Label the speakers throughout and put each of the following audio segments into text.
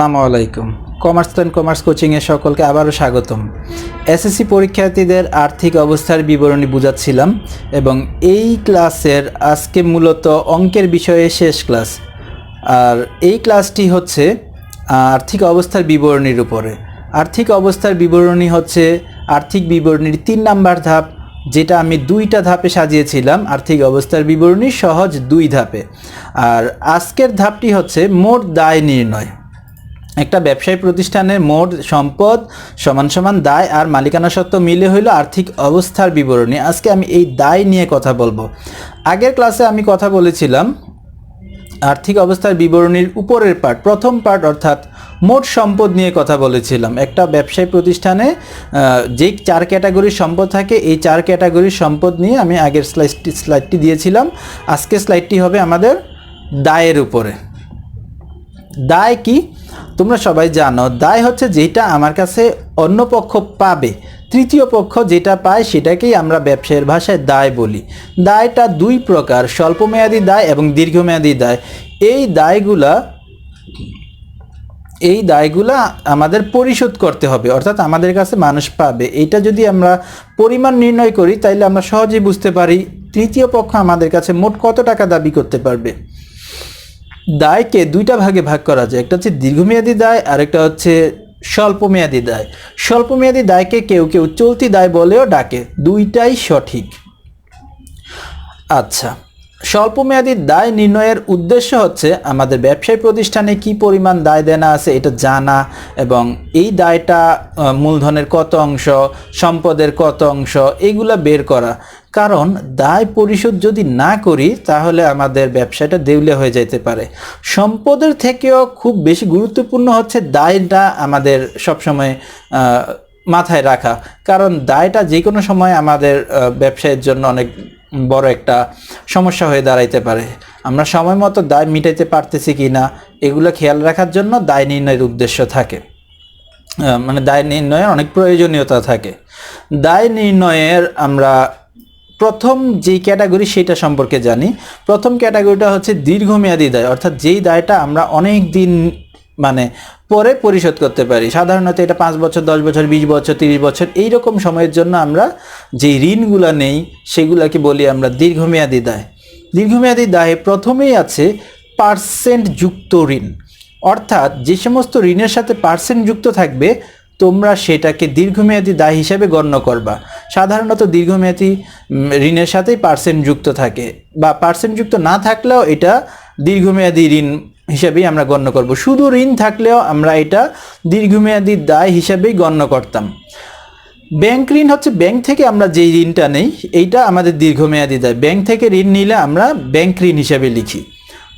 Speaker 1: আসসালামু আলাইকুম। Commerce and commerce কোচিংয়ে সকলকে আবারও স্বাগতম। এসএসসি পরীক্ষার্থীদের আর্থিক অবস্থার বিবরণী বুঝাচ্ছিলাম এবং এই ক্লাসের আজকে মূলত অঙ্কের বিষয়ে শেষ ক্লাস। আর এই ক্লাসটি হচ্ছে আর্থিক অবস্থার বিবরণীর উপরে। আর্থিক অবস্থার বিবরণী হচ্ছে আর্থিক বিবরণীর তিন নাম্বার ধাপ, যেটা আমি দুইটা ধাপে সাজিয়েছিলাম আর্থিক অবস্থার বিবরণী সহজ দুই ধাপে। আর আজকের ধাপটি হচ্ছে মোট দায় নির্ণয়। একটা ব্যবসায়ী প্রতিষ্ঠানের মোট সম্পদ সমান সমান দায় আর মালিকানা সত্ত্ব মিলে হইল আর্থিক অবস্থার বিবরণী। আজকে আমি এই দায় নিয়ে কথা বলব। আগের ক্লাসে আমি কথা বলেছিলাম আর্থিক অবস্থার বিবরণীর উপরের পার্ট প্রথম পার্ট অর্থাৎ মোট সম্পদ নিয়ে কথা বলেছিলাম। একটা ব্যবসায়ী প্রতিষ্ঠানে যেই চার ক্যাটাগরির সম্পদ থাকে, এই চার ক্যাটাগরির সম্পদ নিয়ে আমি আগের স্লাইডটি স্লাইডটি দিয়েছিলাম। আজকে স্লাইডটি হবে আমাদের দায়ের উপরে। দায় কি? তোমরা সবাই জানো, দায় হচ্ছে যেটা আমার কাছে অন্য পক্ষ পাবে। তৃতীয় পক্ষ যেটা পায় সেটাকেই আমরা ব্যবসায়ের ভাষায় দায় বলি। দায়টা দুই প্রকার, স্বল্পমেয়াদী দায় এবং দীর্ঘমেয়াদী দায়। এই দায়গুলা এই দায়গুলা আমাদের পরিশোধ করতে হবে, অর্থাৎ আমাদের কাছে মানুষ পাবে। এটা যদি আমরা পরিমাণ নির্ণয় করি, তাইলে আমরা সহজেই বুঝতে পারি তৃতীয় পক্ষ আমাদের কাছে মোট কত টাকা দাবি করতে পারবে। দায়কে দুইটা ভাগে ভাগ করা যায়। একটা হচ্ছে দীর্ঘমেয়াদী দায়, আরেকটা হচ্ছে স্বল্পমেয়াদী দায়। স্বল্পমেয়াদী দায়কে কেউ কেউ চলতি দায় বলেও ডাকে। দুইটাই সঠিক। আচ্ছা স্বল্পমেয়াদী দায় নির্ণয়ের উদ্দেশ্য হচ্ছে আমাদের ব্যবসায়ী প্রতিষ্ঠানে কি পরিমাণ দায় দেনা আছে এটা জানা এবং এই দায়টা মূলধনের কত অংশ, সম্পদের কত অংশ, এগুলা বের করা। কারণ দায় পরিশোধ যদি না করি, তাহলে আমাদের ব্যবসাটা দেউলে হয়ে যেতে পারে। সম্পদের থেকেও খুব বেশি গুরুত্বপূর্ণ হচ্ছে দায়টা আমাদের সবসময় মাথায় রাখা। কারণ দায়টা যে কোনো সময় আমাদের ব্যবসায়ের জন্য অনেক বড় একটা সমস্যা হয়ে দাঁড়াইতে পারে। আমরা সময় মতো দায় মিটাইতে পারতেছি কি না এগুলো খেয়াল রাখার জন্য দায় নির্ণয়ের উদ্দেশ্য থাকে। মানে দায় নির্ণয়ের অনেক প্রয়োজনীয়তা থাকে। দায় নির্ণয়ের আমরা প্রথম যেই ক্যাটাগরি সেটা সম্পর্কে জানি। প্রথম ক্যাটাগরিটা হচ্ছে দীর্ঘমেয়াদী দায়, অর্থাৎ যেই দায়টা আমরা অনেক দিন মানে পরে পরিশোধ করতে পারি। সাধারণত এটা পাঁচ বছর, দশ বছর, বিশ বছর, তিরিশ বছর এই রকম সময়ের জন্য আমরা যেই ঋণগুলো নেই, সেগুলোকে বলি আমরা দীর্ঘমেয়াদী দায়। দীর্ঘমেয়াদী দায়ে প্রথমেই আছে পার্সেন্ট যুক্ত ঋণ। অর্থাৎ যে সমস্ত ঋণের সাথে পার্সেন্ট যুক্ত থাকবে তোমরা সেটাকে দীর্ঘমেয়াদী দায় হিসাবে গণ্য করবা। সাধারণত দীর্ঘমেয়াদী ঋণের সাথেই পার্সেন্ট যুক্ত থাকে। বা পার্সেন্ট যুক্ত না থাকলেও এটা দীর্ঘমেয়াদী ঋণ হিসাবেই আমরা গণ্য করব। শুধু ঋণ থাকলেও আমরা এটা দীর্ঘমেয়াদী দায় হিসাবেই গণ্য করতাম। ব্যাংক ঋণ হচ্ছে ব্যাংক থেকে আমরা যেই ঋণটা নেই, এইটা আমাদের দীর্ঘমেয়াদী দায়। ব্যাংক থেকে ঋণ নিলে আমরা ব্যাংক ঋণ হিসাবে লিখি।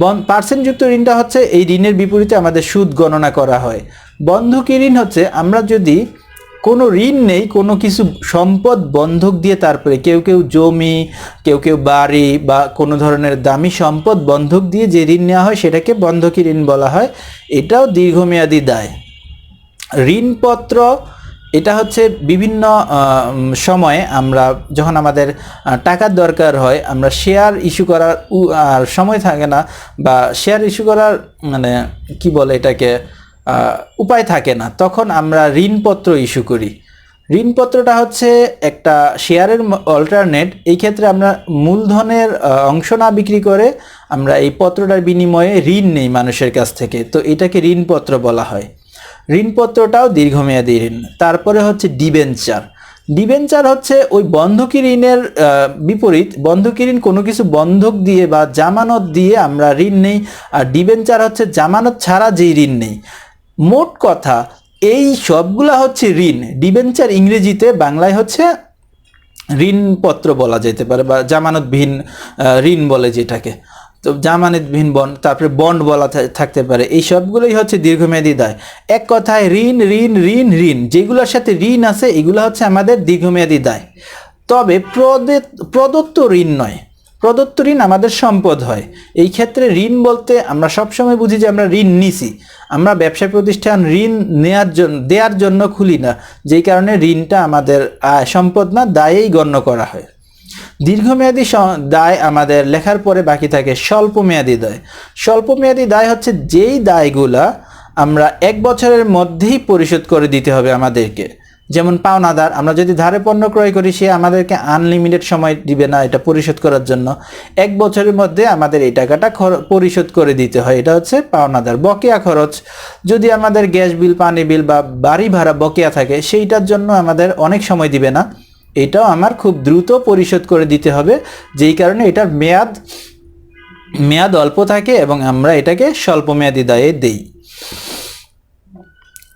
Speaker 1: বন পার্সেন্টযুক্ত ঋণটা হচ্ছে এই ঋণের বিপরীতে আমাদের সুদ গণনা করা হয়। বন্ধকি ঋণ হচ্ছে, আমরা যদি কোনো ঋণ নেই, কোনো কিছু সম্পদ বন্ধক দিয়ে তারপরে কেউ কেউ জমি, কেউ কেউ বাড়ি বা কোনো ধরনের দামি সম্পদ বন্ধক দিয়ে যে ঋণ নেওয়া হয়, সেটাকে বন্ধকি ঋণ বলা হয়। এটাও দীর্ঘমেয়াদী দায়। ঋণপত্র, এটা হচ্ছে বিভিন্ন সময়ে আমরা যখন আমাদের টাকার দরকার হয়, আমরা শেয়ার ইস্যু করার সময় থাকে না বা শেয়ার ইস্যু করার মানে কি বলে এটাকে উপায় থাকে না। তখন আমরা ঋণপত্র ইস্যু করি। ঋণপত্রটা হচ্ছে একটা শেয়ারের অল্টারনেট এই ক্ষেত্রে আমরা মূলধনের অংশ না বিক্রি করে আমরা এই পত্রটার বিনিময়ে ঋণ নেই মানুষের কাছ থেকে। তো এটাকে ঋণপত্র বলা হয়। ঋণপত্রটাও দীর্ঘমেয়াদী ঋণ। তারপরে হচ্ছে ডিবেঞ্চার। ডিবেঞ্চার হচ্ছে ওই বন্ধকি ঋণের বিপরীত। বন্ধকি ঋণ কোনো কিছু বন্ধক দিয়ে বা জামানত দিয়ে আমরা ঋণ নেই। আর ডিবেঞ্চার হচ্ছে জামানত ছাড়া যেই ঋণ নেই। মোট কথা, এই সবগুলা হচ্ছে ঋণ। ডিবেঞ্চার ইংরেজিতে বাংলায় হচ্ছে ঋণপত্র বলা যেতে পারে বা জামানতবিহীন ঋণ বলে যেটাকে। তো জামানতবিহীন বন্ড তারপরে বন্ড বলা থাকতে পারে। এই সবগুলোই হচ্ছে দীর্ঘমেয়াদী দায়। এক কথায় ঋণ ঋণ ঋণ ঋণ, যেগুলোর সাথে ঋণ আছে, এগুলো হচ্ছে আমাদের দীর্ঘমেয়াদী দায়। তবে প্রদে- প্রদত্ত ঋণ নয়। প্রদত্ত ঋণ আমাদের সম্পদ হয়। এই ক্ষেত্রে ঋণ বলতে আমরা সবসময় বুঝি যে আমরা ঋণ নিছি। আমরা ব্যবসা প্রতিষ্ঠান ঋণ নেয়ার জন্য দেওয়ার জন্য খুলি না। যেই কারণে ঋণটা আমাদের সম্পদ না, দায়েই গণ্য করা হয়। দীর্ঘমেয়াদী দায় আমাদের লেখার পরে বাকি থাকে স্বল্পমেয়াদী দায়। স্বল্পমেয়াদী দায় হচ্ছে যেই দায়গুলা আমরা এক বছরের মধ্যেই পরিশোধ করে দিতে হবে আমাদেরকে। যেমন পাওনাদার, আমরা যদি ধারে পণ্য ক্রয় করি, সে আমাদেরকে আনলিমিটেড সময় দিবে না এটা পরিশোধ করার জন্য। এক বছরের মধ্যে আমাদের এই টাকাটা পরিশোধ করে দিতে হয়, এটা হচ্ছে পাওনাদার। বকেয়া খরচ, যদি আমাদের গ্যাস বিল, পানি বিল বা বাড়ি ভাড়া বকেয়া থাকে, সেইটার জন্য আমাদের অনেক সময় দিবে না। এটাও আমার খুব দ্রুত পরিশোধ করে দিতে হবে, যেই কারণে এটার মেয়াদ মেয়াদ অল্প থাকে এবং আমরা এটাকে স্বল্প মেয়াদি দায়ে দেই।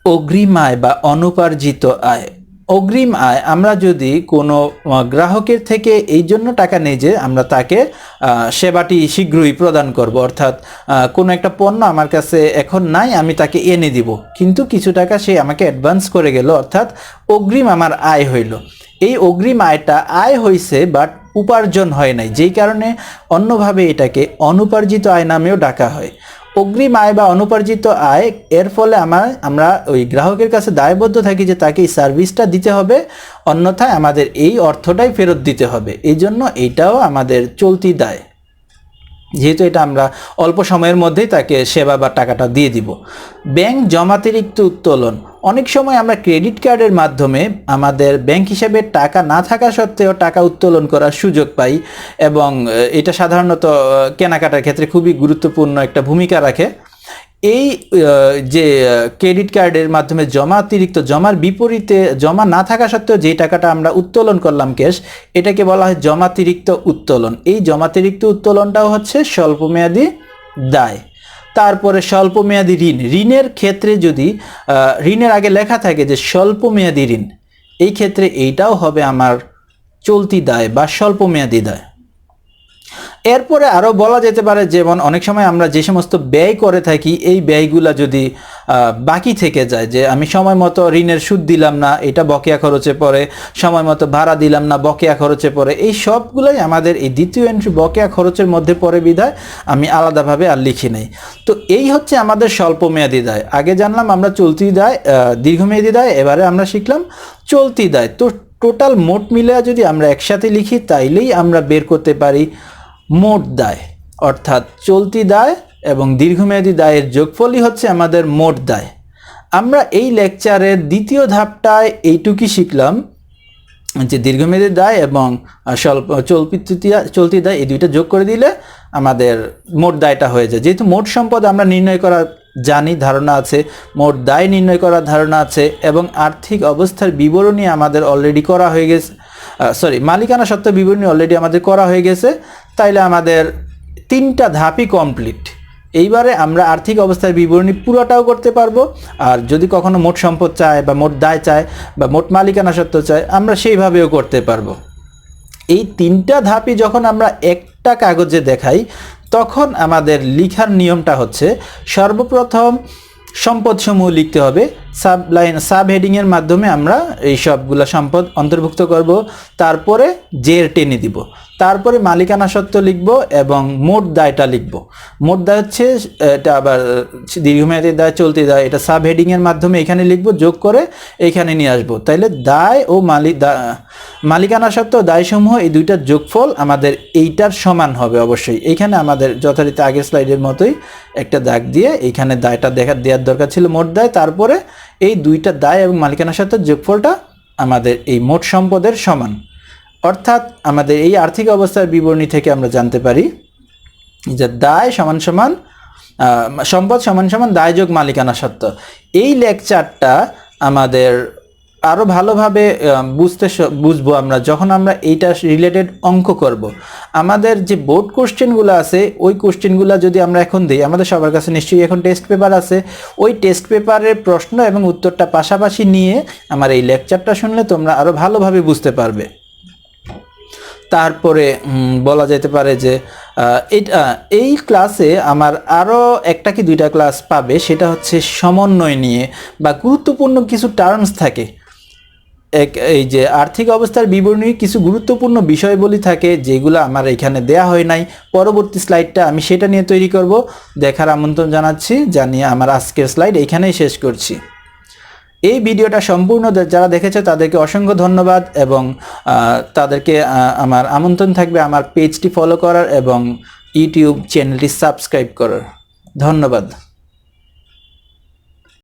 Speaker 1: অগ্রিম আয় বা অনুপার্জিত আয়। অগ্রিম আয় আমরা যদি কোনো গ্রাহকের থেকে এই জন্য টাকা নেই যে আমরা তাকে সেবাটি শীঘ্রই প্রদান করব। অর্থাৎ কোনো একটা পণ্য আমার কাছে এখন নাই, আমি তাকে এনে দিব। কিন্তু কিছু টাকা সে আমাকে অ্যাডভান্স করে গেল, অর্থাৎ অগ্রিম আমার আয় হইল। এই অগ্রিম আয়টা আয় হয়েছে বাট উপার্জন হয় নাই। যেই কারণে অন্যভাবে এটাকে অনুপার্জিত আয় নামেও ডাকা হয়। অগ্রিম আয় বা অনুপার্জিত আয়, এর ফলে আমার আমরা ওই গ্রাহকের কাছে দায়বদ্ধ থাকি যে তাকে এই সার্ভিসটা দিতে হবে, অন্যথায় আমাদের এই অর্থটাই ফেরত দিতে হবে। এই জন্য এইটাও আমাদের চলতি দায়। যেহেতু এটা আমরা অল্প সময়ের মধ্যেই তাকে সেবা বা টাকাটা দিয়ে দিব। ব্যাংক জমাতিরিক্ত উত্তোলন। অনেক সময় আমরা ক্রেডিট কার্ডের মাধ্যমে আমাদের ব্যাংক হিসাবে টাকা না থাকা সত্ত্বেও টাকা উত্তোলন করার সুযোগ পাই এবং এটা সাধারণত কেনাকাটার ক্ষেত্রে খুবই গুরুত্বপূর্ণ একটা ভূমিকা রাখে। এই যে ক্রেডিট কার্ডের মাধ্যমে জমা, অতিরিক্ত জমার বিপরীতে জমা না থাকা সত্ত্বেও যে টাকাটা আমরা উত্তোলন করলাম ক্যাশ এটাকে বলা হয় জমাতিরিক্ত উত্তোলন। এই জমাতিরিক্ত উত্তোলনটাও হচ্ছে স্বল্পমেয়াদী দায়। তারপরে স্বল্পমেয়াদী ঋণ। ঋণের ক্ষেত্রে যদি ঋণের আগে লেখা থাকে যে স্বল্পমেয়াদী ঋণ, এই ক্ষেত্রে এইটাও হবে আমার চলতি দায় বা স্বল্পমেয়াদী দায়। এরপরে আরও বলা যেতে পারে, যেমন অনেক সময় আমরা যে সমস্ত ব্যয় করে থাকি, এই ব্যয়গুলা যদি বাকি থেকে যায়, যে আমি সময় মতো ঋণের সুদ দিলাম না, এটা বকেয়া খরচে পড়ে, সময় মতো ভাড়া দিলাম না, বকেয়া খরচে পড়ে, এই সবগুলোই আমাদের এই দ্বিতীয় এন্ট্রি বকেয়া খরচের মধ্যে পড়ে বিধায় আমি আলাদাভাবে আর লিখি নেই। তো এই হচ্ছে আমাদের স্বল্পমেয়াদী দায়। আগে জানলাম আমরা চলতি দায় দীর্ঘমেয়াদী দায়, এবারে আমরা শিখলাম চলতি দায়। তো টোটাল মোট মিলে যদি আমরা একসাথে লিখি, তাইলেই আমরা বের করতে পারি মোট দায়, অর্থাৎ চলতি দায় এবং দীর্ঘমেয়াদী দায়ের যোগফলই হচ্ছে আমাদের মোট দায়। আমরা এই লেকচারের দ্বিতীয় ধাপটায় এইটুকুই শিখলাম যে দীর্ঘমেয়াদী দায় এবং স্বল্প চলতি চলতি দায় এই দুইটা যোগ করে দিলে আমাদের মোট দায়টা হয়ে যায়। যেহেতু মোট সম্পদ আমরা নির্ণয় করা জানি, ধারণা আছে, মোট দায় নির্ণয় করার ধারণা আছে এবং আর্থিক অবস্থার বিবরণী আমাদের অলরেডি করা হয়ে গেছে সরি মালিকানা সত্ত্ব বিবরণী অলরেডি আমাদের করা হয়ে গেছে। তাইলে আমাদের তিনটা ধাপই কমপ্লিট এইবারে আমরা আর্থিক অবস্থার বিবরণী পুরোটাও করতে পারব, আর যদি কখনো মোট সম্পদ চায় বা মোট দায় চায় বা মোট মালিকানা সত্ত্ব চায়, আমরা সেইভাবেও করতে পারব। এই তিনটা ধাপই যখন আমরা একটা কাগজে দেখাই, তখন আমাদের লিখার নিয়মটা হচ্ছে, সর্বপ্রথম সম্পদসমূহ লিখতে হবে। সাব লাইন সাব হেডিংয়ের মাধ্যমে আমরা এই সবগুলো সম্পদ অন্তর্ভুক্ত করব, তারপরে জের টেনে দিব। তারপরে মালিকানা সত্ত্ব লিখব এবং মোট দায়টা লিখব। মোট দায় হচ্ছে, এটা আবার দীর্ঘমেয়াদী দায়, চলতি দায়, এটা সাব হেডিংয়ের মাধ্যমে এখানে লিখব, যোগ করে এখানে নিয়ে আসব। তাইলে দায় ও মালিক দা, মালিকানা সত্ত্ব দায়সমূহ এই দুইটার যোগফল আমাদের এইটার সমান হবে অবশ্যই। এইখানে আমাদের যথারীতি আগের স্লাইডের মতোই একটা দাগ দিয়ে এইখানে দায়টা দেখা, দেওয়ার দরকার ছিল মোট দায়। তারপরে এই দুইটা দায় এবং মালিকানা সত্ত্বের যোগফলটা আমাদের এই মোট সম্পদের সমান। অর্থাৎ আমাদের এই আর্থিক অবস্থার বিবরণী থেকে আমরা জানতে পারি যে দায় সমান সমান সম্পদ সমান সমান দায় যোগ মালিকানা সত্ত্ব। এই লেকচারটা আমাদের আরও ভালোভাবে বুঝতে বুঝব আমরা যখন আমরা এইটা রিলেটেড অঙ্ক করব। আমাদের যে বোর্ড কোশ্চেনগুলো আছে, ওই কোশ্চেনগুলো যদি আমরা এখন দিই, আমাদের সবার কাছে নিশ্চয়ই এখন টেস্ট পেপার আছে। ওই টেস্ট পেপারের প্রশ্ন এবং উত্তরটা পাশাপাশি নিয়ে আমার এই লেকচারটা শুনলে তোমরা আরও ভালোভাবে বুঝতে পারবে। তারপরে বলা যেতে পারে যে এই ক্লাসে আমার আরও একটা কি দুইটা ক্লাস পাবে, সেটা হচ্ছে সমন্বয় নিয়ে বা গুরুত্বপূর্ণ কিছু টার্মস থাকে। এক, এই যে আর্থিক অবস্থার বিবরণী, কিছু গুরুত্বপূর্ণ বিষয়বলী থাকে যেগুলো আমার এখানে দেয়া হয় নাই। পরবর্তী স্লাইডটা আমি সেটা নিয়ে তৈরি করব। দেখার আমন্ত্রণ জানাচ্ছি, জানিয়ে আমার আজকের স্লাইড এখানেই শেষ করছি। এই ভিডিওটা সম্পূর্ণ যারা দেখেছে, তাদেরকে অসংখ্য ধন্যবাদ এবং তাদেরকে আমার আমন্ত্রণ থাকবে আমার পেজটি ফলো করার এবং ইউটিউব চ্যানেলটি সাবস্ক্রাইব করার। ধন্যবাদ।